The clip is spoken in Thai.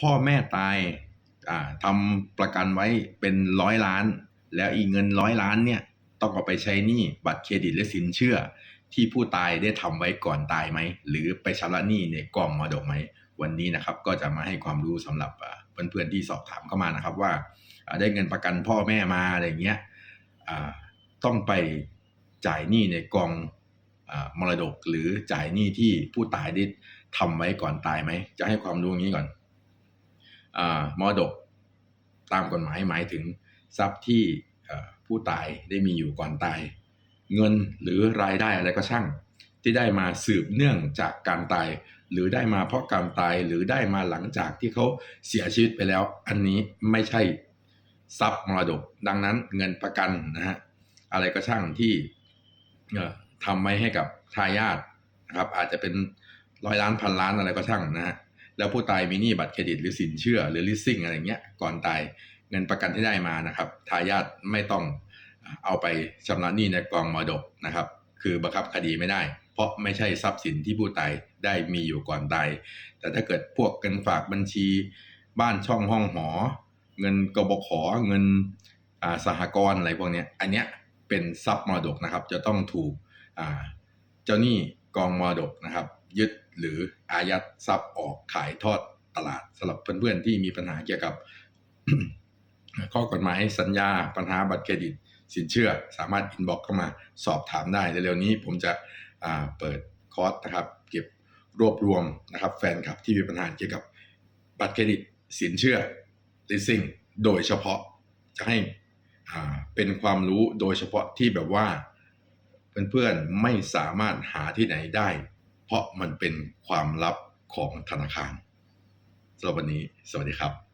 พ่อแม่ตายอ่าทำประกันไว้เป็นร้อยล้าน แล้วอีกเงินร้อยล้านเนี่ยต้องเอาไปใช้หนี้บัตรเครดิตและสินเชื่อ ที่ผู้ตายได้ทำไว้ก่อนตายไหม หรือไปชำระหนี้ในกองมรดกไหม วันนี้นะครับก็จะมาให้ความรู้สำหรับเพื่อนๆที่สอบถามเข้ามานะครับว่าได้เงินประกันพ่อแม่มาอะไรเงี้ยต้องไปจ่ายหนี้ในกองอมรดก หรือจ่ายหนี้ที่ผู้ตายได้ทำไว้ก่อนตายไหม จะให้ความรู้อย่างนี้ก่อน มรดกตามกฎหมายหมายถึงทรัพย์ที่ผู้ตายได้มีอยู่ก่อนตาย เงินหรือรายได้อะไรก็ช่าง ที่ได้มาสืบเนื่องจากการตาย หรือได้มาเพราะการตายหรือได้มาหลังจากที่เขาเสียชีวิตไปแล้ว อันนี้ไม่ใช่ทรัพย์มรดก ดังนั้นเงินประกันนะฮะอะไรก็ช่างที่ทำไว้ให้กับทายาทนะครับอาจจะเป็นร้อยล้านพันล้านอะไรก็ช่างนะฮะ แล้วผู้ตายมีหนี้บัตรเครดิตหรือสินเชื่อหรือ leasing อะไรเงี้ยก่อนตายเงินประกันที่ได้มานะครับทายาทไม่ต้องเอาไปชำระหนี้ในกองมรดกนะครับ คือบังคับคดีไม่ได้ เพราะไม่ใช่ทรัพย์สินที่ผู้ตายได้มีอยู่ก่อนตาย แต่ถ้าเกิดพวกเงินฝากบัญชี บ้านช่องห้องหอ เงินกบขเงินอ่าสหกรณ์อะไรพวกเนี้ยอันเนี้ยเป็นทรัพย์มรดกนะครับ จะต้องถูกอ่าเจ้าหนี้กองมรดกนะครับ ยึด หรืออายัดทรัพย์ออกขายทอดตลาดสำหรับเพื่อนๆที่มีปัญหาเกี่ยวกับ ข้อกฎหมายสัญญาปัญหาบัตรเครดิต สินเชื่อ สามารถอินบ็อกเข้ามาสอบถามได้เร็วๆนี้ผมจะเปิดคอร์สนะครับ เก็บรวบรวมนะครับ แฟนคลับที่มีปัญหาเกี่ยวกับบัตรเครดิตสินเชื่อ leasing โดยเฉพาะจะให้เป็นความรู้โดยเฉพาะที่แบบว่าเพื่อนๆไม่สามารถหาที่ไหนได้ เพราะมันเป็นความลับของธนาคารสำหรับวันนี้ สวัสดีครับ